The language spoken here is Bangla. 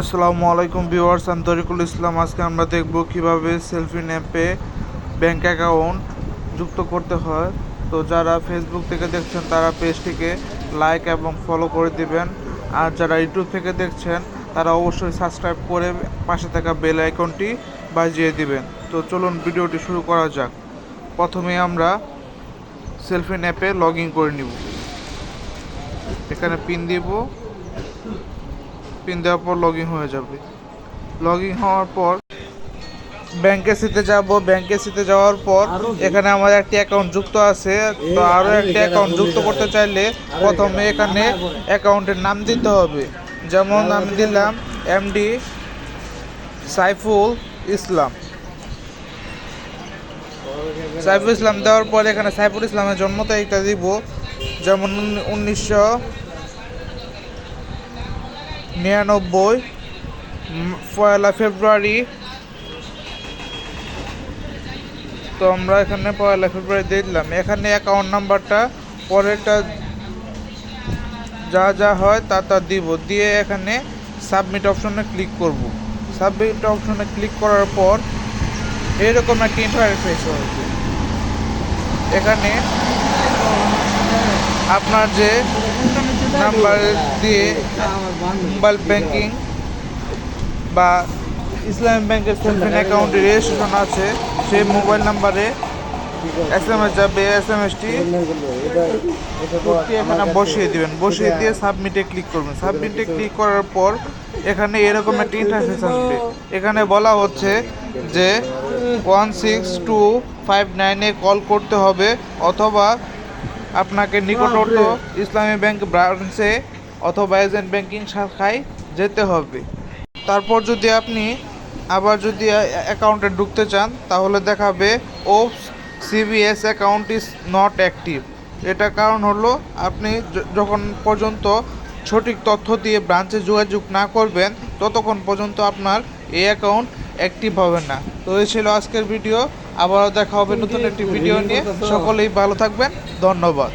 আসসালামু আলাইকুম ভিউয়ার্স, আমি তরিকুল ইসলাম। আজকে আমরা দেখব কীভাবে সেলফি ন্যাপে ব্যাংক অ্যাকাউন্ট যুক্ত করতে হয়। তো যারা ফেসবুক থেকে দেখছেন, তারা পেজটিকে লাইক এবং ফলো করে দিবেন। আর যারা ইউটিউব থেকে দেখছেন, তারা অবশ্যই সাবস্ক্রাইব করে পাশে থাকা বেল আইকনটি বাজিয়ে দিবেন। তো চলুন ভিডিওটি শুরু করা যাক। প্রথমে আমরা সেলফি ন্যাপে লগ ইন করে নিব। এখানে পিন দিব। পিন দেওয়ার পর লগ হয়ে যাবে। লগ হওয়ার পর ব্যাংকে সিতে যাব ব্যাংকে সিতে যাওয়ার পর এখানে আমার একটি অ্যাকাউন্ট যুক্ত আছে তো আরও একটি অ্যাকাউন্ট যুক্ত করতে চাইলে প্রথমে এখানে অ্যাকাউন্টের নাম দিতে হবে। যেমন আমি দিলাম এমডি সাইফুল ইসলাম। সাইফুল ইসলাম দেওয়ার পর এখানে সাইফুল ইসলামের জন্ম তারিখটা দিব। যেমন উনিশশো নিরানব্বই পয়লা ফেব্রুয়ারি। তো আমরা এখানে পয়লা ফেব্রুয়ারি দিয়ে দিলাম। এখানে অ্যাকাউন্ট নাম্বারটা পরেরটা যা যা হয় তা তা দিব। দিয়ে এখানে সাবমিট অপশনে ক্লিক করব। সাবমিট অপশনে ক্লিক করার পর এরকম একটা ইন্টারফেস হয়েছে। এখানে আপনার যে নাম্বার দিয়ে মোবাইল ব্যাংকিং বা ইসলামিক ব্যাংকের সেলফিন অ্যাকাউন্টে রেজিস্ট্রেশন আছে, সেই মোবাইল নাম্বারে এস এম এস যাবে এস এম এসটি এখানে বসিয়ে দিবেন। বসিয়ে দিয়ে সাবমিটে ক্লিক করবেন। সাবমিটে ক্লিক করার পর এখানে এরকম একটা ইন্টারফেস আসবে। এখানে বলা হচ্ছে যে ওয়ান সিক্স টু ফাইভ নাইনে কল করতে হবে অথবা আপনাকে নিকটবর্তী ইসলামী ব্যাংক ব্রাঞ্চে অথবা এজেন্ট ব্যাংকিং শাখায় যেতে হবে। তারপর যদি আপনি আবার যদি অ্যাকাউন্টে ঢুকতে চান তাহলে দেখাবে ও CBS account is not active. এটা কারণ হলো আপনি যখন পর্যন্ত সঠিক তথ্য দিয়ে ব্রাঞ্চে যোগাযোগ না করবেন ততক্ষণ পর্যন্ত আপনার এই অ্যাকাউন্ট অ্যাক্টিভ হবে না। তো এই ছিল আজকের ভিডিও। আবারও দেখা হবে নতুন একটি ভিডিও নিয়ে। সকলেই ভালো থাকবেন। ধন্যবাদ।